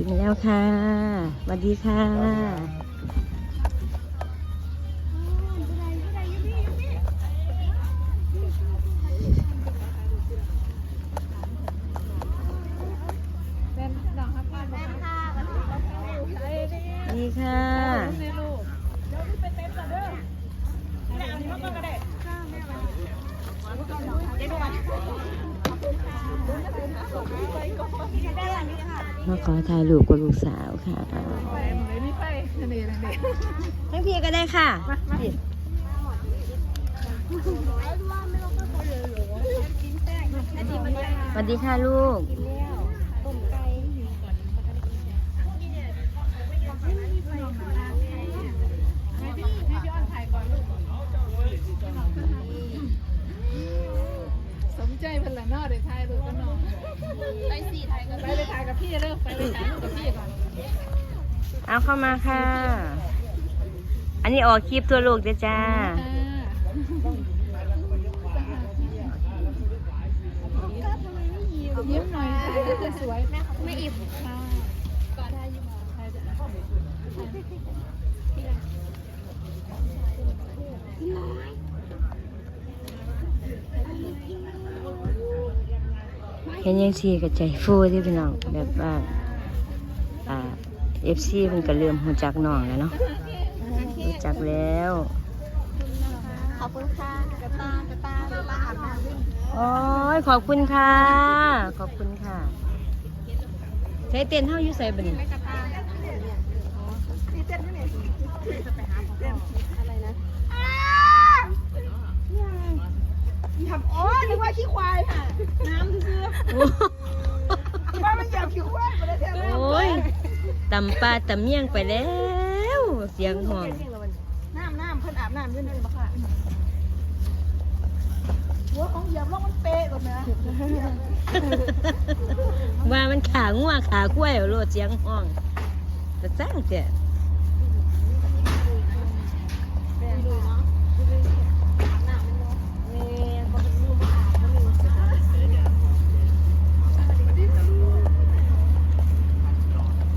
ถึงแล้วค่ะสวัสดีค่ะเป็นดอกฮักผ้าแม่ค่ะ มก่อนเด้อแม่เอาที่มาก็ได้มาขอถ่ายรูปกับลูกสาวค่ะไปเลยนี่ไปนั่นเองนั่นเองทั้งพี่ก็ได้ค่ะพี่สวัสดีค่ะลูก ถ่ายกับพี่เอไปไปถ่ายรูปกับพี่ก่อนเอาเข้ามาค่ะ อันนี้ออกคลิปตัวลูกเด้อจ้า ยิ้มหน่อยสวยไม่อิ่มค่ะก็ได้ยิ้มใครจะ เห็นยังชีกับใจฟูที่พี่น้องแบบว่าอ่าเอฟซีมันก็เริ่มหูจักน้องแล้วเนาะรู้จักแล้วขอบคุณค่ะกระตากระตากระตาอาบน้ำโอ้ยขอบคุณค่ะ ขอบคุณค่ะใช้เต้นเท่าอยู่ใส่บัดนกระตานี่เต้นด้วยเนี่ยอะไรนะ ทำอ๋อนึกว่าขี้ควายค่ะ น้ำซื้อที่บ้านมันอยากขี้ควายมาได้แท้โอ้ยตำปลาตำเมี่ยงไปแล้ว เสียงห้องน้ำน้ำเพิ่นอาบน้ำด้วยนี่บ่ค่ะหัวของเหยียบลงมันเป๊ะกว่านะว่ามันขางัวขากล้วยเอาโลดเสียงห้องจะสร้างเจ้ะส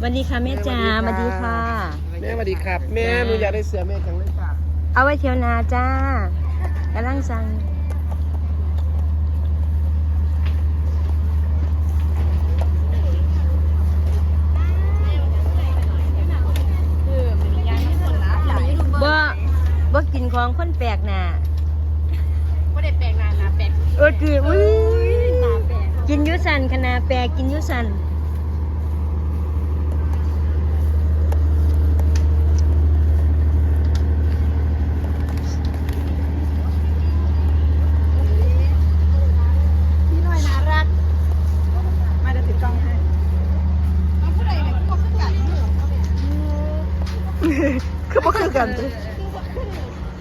วัสดีค่ะแม่จ๋าสวัสดีค่ะ แม่สวัสดีครับ แม่หนูอยากได้เสือแม่จังเลยค่ะเอาไว้เที่ยวนาจ้ากำลังสั่งบ่บ่กินของคนแปลกหน้าไม่ได้แปลงนานนะแปลงเออคืออุ้ยหนาแปลงกินอยุสันคณะแปลกกินอยุสัน พี่น้อยน่ารัก มาเดี๋ยวติดกล้องให้เอาผู้ใดเนี่ยก็ขึ้นกัน คือบ่คือ กัน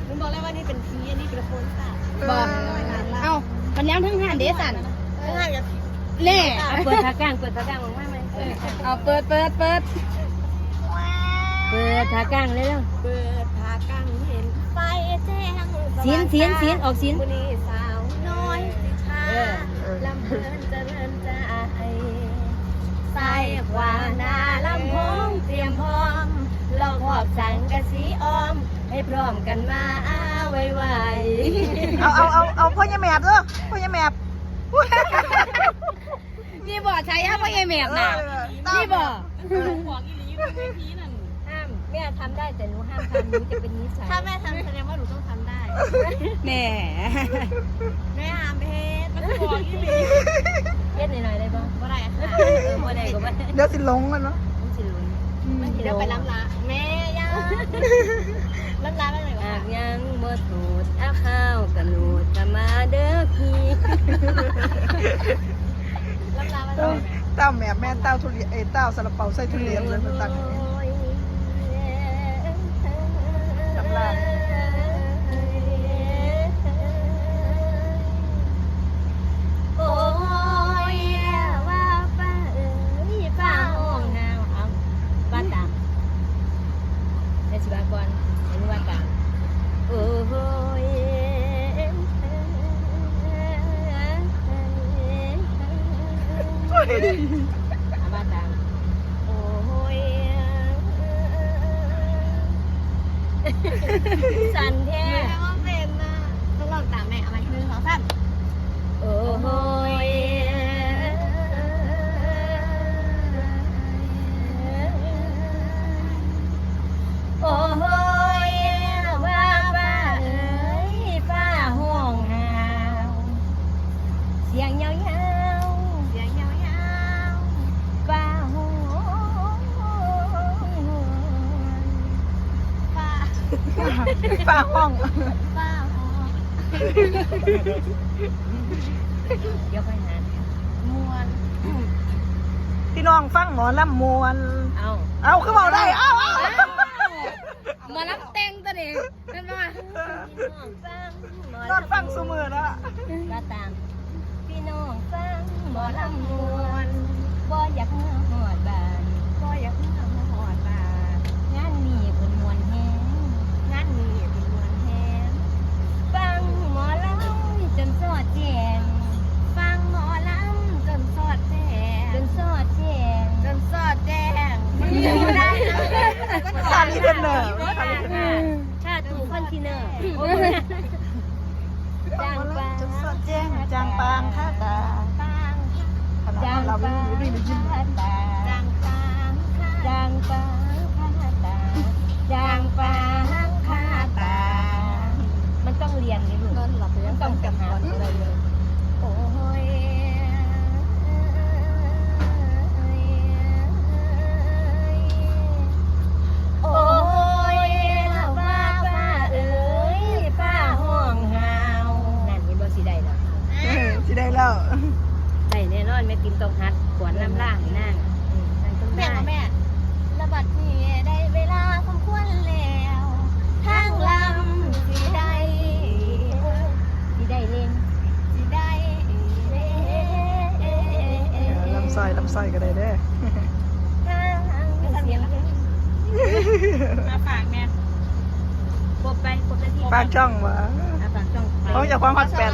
มึงบอกแล้วว่านี่เป็นพีอันนี้เป็นโคนค่ะบอกเอ้าปัญญามทั้งหันเดสันไม่ง่ายกับเน่เอาเปิดทากลางเปิดทากลางมากไหมเอาเปิดเปิดเปิดเปิดทากลางเลยเร็วเปิดผากังเห็นไฟแจ้งศีลศีลศีลออกศีลบุรีสาวน้อยสิชาเออลำเพลินเจริญใจใส่กว่านาลำโพงเตรียมพร้อมล องหอบสังกะสีอ้อม ให้พร้อมกันมาไวไวเอาเอาเอาเอาพ่อยายแมบเด้อพ่อยายแมบนี่บอกใช้ฮะพ่อยายแมบน่ะนี่บอกห้ามแม่ทำได้แต่หนูห้ามทำหนูจะเป็นนิสัยถ้าแม่ทำแสดงว่าหนูต้องทำได้แหน่แม่หามเพชรมันบอกอีหลีเย็ดหน่อยๆได้บ้างบ่ได้ค่ะเออบ่ได้ก็บ่ได้เดี๋ยวสิลงกันเนาะมันสิลุ้นมันเดี๋ยวไปล้ำละ แม่ย่าล้ำละไม่ไหนวะหากยังบ่ถูดเอาข้าวกระนูดจะมาเด้อพี่ล้ำละไม่ไหนเต้าแมบแม่เต้าทุเรียนเอ้ยเต้าซาลาเปาใส่ทุเรียนเลยมันตักน้ ดิอาบ้าตามโอ้ยสันเท้ไม่ว่าเป็นนะต้องลองตามแม่เอาไปหนึ่งสองสามโอ้ยโอ้ยว่าป้าเอ้ยป้าห้องหาวเสียงยาว ฝากห้อง ป้าหอมเดี๋ยวไปหามวนพี่น้องฟังหมอลำมวน เอา เอาคือบอกได้เอาเอาหมารับเต็งตัวเด็กนั่นว่านอนฟังสมือนะก็ตามพี่น้องฟังหมอลำมวนบ่อยากเมื่อหอดบานก็อยากให้ทำมาหอดบางานนี้เป็นมวนแฮง งา นนี้เป็นมวนแฮงฟังหมอลำจนสอดแจงฟังหมอลำจนสอดแจ้จงนสอดแจงจนสอดแจ้งมันอยู่ได้ก็คาลีเทนเนอร์ชาตูคอนทิเนอร์จางปางจนสดแจ้งจางปางค่าตาปางขนาดจางเราปาไม่งได้ยินคาตาจางปางค่ะจางปางคาตาจางปางคาตามัน ต้องเรียนเลยลูกนอนหลับไปมัยันงต้องกำกับหาก่อนอะไรเลยโอ้ยโอ้ยละว่าป้าเอ้ยป้าห้องหาวนั่นเห็นบ่สิได้แล้วเออที่ได้แล้วได้แน่นอนแม่ติมต้องฮัดขวนน้ำล่างนั่งนั่งต้องแม่ได้กับแม่ระบัดนี้ได้เวลาสมควรแล้วทางลำสิได้สิ ได้เล่นสิได้ลำไส้ลำไส้ก็ได้เด้อทางเสียงมาฝากแม่กบไปกบนาทีปากช่องวะอะปากจ้องไปเขาอยากความฮอตแฟน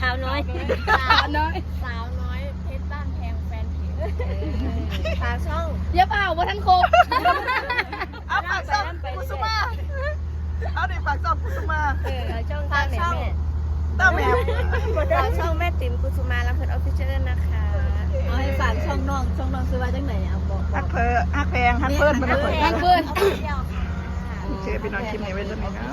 ขาวน้อย สาวน้อย สาวน้อยเพชรบ้านแพงแฟนเพจฝากช่องเยอะเปล่าว่าท่านโคเอาปากช่องกุสุมาเอาดิปากช่องกุสุมาเออช่องทางไหนแม่ต้าแม่ฝากช่องแม่ติ๋มกุสุมาและเพื่อนออฟฟิเชียลด้วยนะคะเอาให้ฝากช่องน้องช่องน้องซื้อมาจากไหนเอาบอกฮักเพอฮักแพงฮักเพิ่นมันนะเพิ่นแพงเบิร์นโอเคพี่น้องคลิปนี้ไว้จะมีนะ